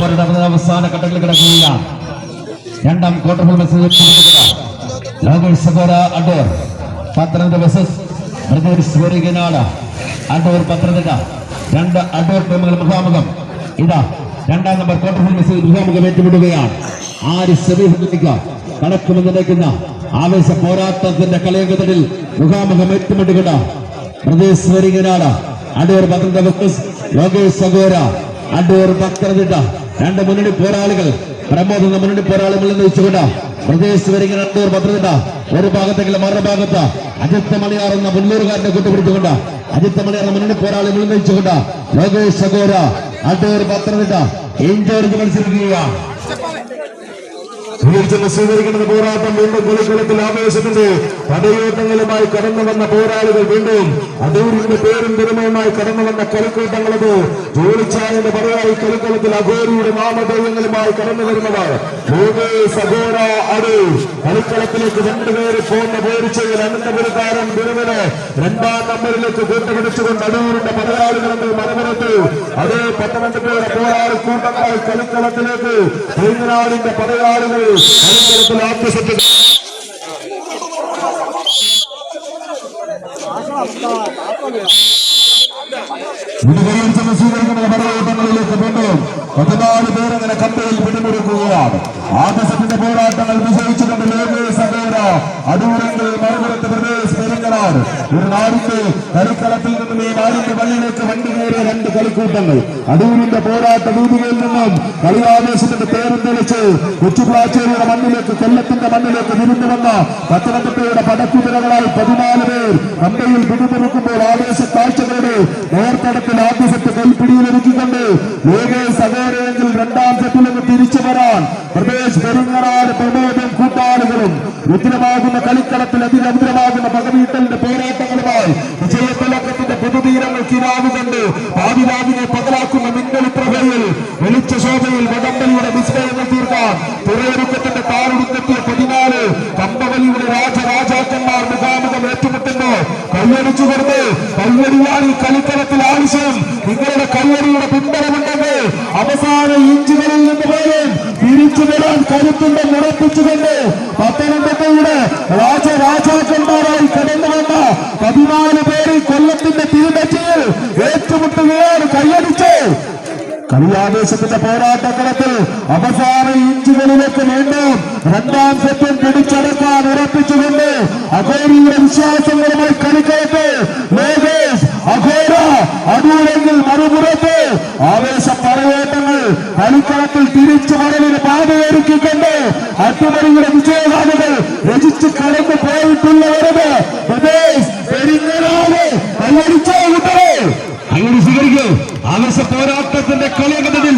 പോരാട്ടത്തിന്റെ അവസാന ഘട്ടത്തിൽ കിടക്കുകയാണ്. രണ്ടാം ക്വാർട്ടർ ലോകേഷ് സഗോര അഡോർ പത്തനംതിട്ട വെസസ് മൃദൂർ സ്വരികനാട് അഡോർ പത്തനംതിട്ട രണ്ട് അഡോർ ടീമുകൾ മുഖാമുഖം. ഇതാ രണ്ടാം നമ്പർ ക്വാർട്ടർ ഫൈനൽ മുഖാമുഖം ഏറ്റുമുട്ടുകയാണ്. ആര് സെമിഫൈനലിലേക്ക് കടക്കുമെന്ന് നിൽക്കുന്ന ആവേശ പോരാട്ടത്തിന്റെ കളിയങ്കത്തിൽ മുഖാമുഖം ഏറ്റുമുട്ടുകട പ്രദേശ് സ്വരികനാട് അടൂർ പത്തനംതിട്ട ലോകേഷ് സഗോര അടൂർ പത്തനംതിട്ട രണ്ട് മുന്നണി പോരാളികൾ. പ്രമോദ് മുന്നണി പോരാളികളിൽ നയിച്ചുകൊണ്ട് പ്രദേശത്ത് വരിക രണ്ടൂർ പത്തനംതിട്ട. ഒരു ഭാഗത്തേക്ക് മറുഭാഗത്ത് അജിത്ത് മണിയാർ എന്ന മുന്നൂറുകാരനെ കൂട്ടുപിടിച്ചുകൊണ്ട്. അജിത്ത് മണിയാർ എന്ന മുന്നണി പോരാളികളിൽ നയിച്ചുകൊണ്ട് ലോകേഷ് സഗോര അടൂർ പത്തനംതിട്ട. ഇഞ്ചോർജ് മത്സരിക്കുകയാണ് ഉയർച്ചെന്ന് സ്വീകരിക്കുന്ന പോരാട്ടം വീണ്ടും കൊലിക്കുളത്തിൽ ആവേശത്തിന്റെ പടയോട്ടങ്ങളുമായി കടന്നു വന്ന പോരാളികൾ വീണ്ടും അടൂരിന്റെ പേരും പെരുമയുമായി കടന്നു വന്ന കളിക്കൂട്ടങ്ങളത് ജോലിച്ചായന്റെ പടയായി കളിക്കളത്തിൽ അഘോരിയുടെ നാമധേയങ്ങളുമായി കടന്നു വരുന്നവർ. സഗോര അടൂർ കളിക്കളത്തിലേക്ക് രണ്ടുപേര് പോകുന്ന പോരിച്ചയിൽ അനന്തപുരക്കാരൻ ബിരുവിനെ രണ്ടാം നമ്പറിലേക്ക് കൂട്ടുപിടിച്ചുകൊണ്ട് അടൂരിന്റെ പടയാളികൾ മരമരത്ത്. അതേ പത്തനംതിട്ടയുടെ പോരാളി കൂട്ടങ്ങളായി കളിക്കളത്തിലേക്ക് പടയാളികൾ വിടുകയും സ്വീകരിക്കുന്ന പടയോട്ടങ്ങളിലേക്ക് വീണ്ടും പതിനാല് പേരങ്ങനെ കമ്പയിൽ പിടിമുറുക്കുകയാണ് ആദ്യസത്തിന്റെ പോരാട്ടങ്ങൾ വിജയിച്ചുകൊണ്ട് ലോകേഷ് സഹോദര അടൂരെങ്കിൽ മറുപുറത്ത് പ്രദേശ് പെരുങ്ങനാട് ഒരു നാടിന്റെ കളിക്കളത്തിൽ നിന്നും ഈ നാടിന്റെ വള്ളിയിലേക്ക് വണ്ടി കയറിയ രണ്ട് കളിക്കൂട്ടങ്ങൾ. അടൂരിന്റെ പോരാട്ട വീതികയിൽ നിന്നും കളിയാവേശത്തിന്റെ പേരും തെളിച്ച് കൊച്ചുപ്ലാച്ചേരിയുടെ മണ്ണിലേക്ക് കൊല്ലത്തിന്റെ മണ്ണിലേക്ക് തിരിഞ്ഞു വന്ന പത്തനംതിട്ടയുടെ പടക്കുതിരകളായി പതിനാല് പേർ കമ്പയിൽ പിടിമുറുക്കുമ്പോൾ ആവേശ കാഴ്ചകളുടെ നേർത്തടത്തിൽ ആദ്യ സെറ്റ് കൈപ്പിടിയിലൊരുക്കിക്കൊണ്ട് ലോകേഷ് സഹോദരെങ്കിൽ രണ്ടാം സെറ്റിലേക്ക് തിരിച്ചു വരാൻ പ്രദേശ് പെരുങ്ങറാട് പ്രമോദം കൂട്ടാളികളും രുദ്രമാകുന്ന കളിക്കളത്തിൽ അതിരന്തിരമാകുന്ന പകവീട്ടലിന്റെ പോരാട്ടങ്ങളുമായി വിജയത്തിലക്കത്തിന്റെ കിരാവ് കിരാവുകൊണ്ട് ആദിരാവിനെ പകലാക്കുന്ന മിന്നലിപ്രഭയിൽ വെളിച്ച ശോഭയിൽ വടംബലിയുടെ വിസ്മയങ്ങൾ തീർക്കാൻ തുറയൊരുക്കത്തിന്റെ താറുടുക്കെത്തിയ പതിനാല് കമ്പവലിയുടെ രാജരാജാക്കന്മാർ മുഖാമുഖം ഏറ്റുമുട്ടുന്നു. കയ്യടിച്ചു കൊടുത്ത് കയ്യടിയാണ് ഈ കളിക്കളത്തിൽ ആവശ്യം. നിങ്ങളുടെ കയ്യടിയുടെ പിന്തുണമുണ്ടെന്ന് അവസാന ഇഞ്ചുകളിൽ നിന്ന് പോലും തിരിച്ചു വരാൻ കരുത്തുണ്ടെന്ന് ഉറപ്പിച്ചുകൊണ്ട് പത്തനംതിട്ടയുടെ രാജരാജാക്കന്മാരായി കടന്നു വന്ന പതിനാല് തീണ്ടച്ചിൽ ഏറ്റുമുട്ടുകയാണ് കയ്യടിച്ച് കളിയാവേശത്തിന്റെ പോരാട്ടക്കളത്തിൽ അവസാന ഇഞ്ചുകളിലേക്ക് വീണ്ടും രണ്ടാം സെറ്റും പിടിച്ചടക്കാൻ ഉറപ്പിച്ചുകൊണ്ട് അഘോരിയുടെ വിശ്വാസങ്ങളുമായി കളിക്കളത്ത് അഘോര അടൂരെങ്കിൽ മറുപുറത്ത് ആവേശ പടയോട്ടങ്ങൾ കളിക്കളത്തിൽ തിരിച്ചു വരവിന് പാതയൊരുക്കിക്കൊണ്ട് അട്ടുമണിയുടെ വിജയഗാഥകൾ രചിച്ച് കടന്നു പോരാട്ടത്തിന്റെ കളിയകത്തിൽ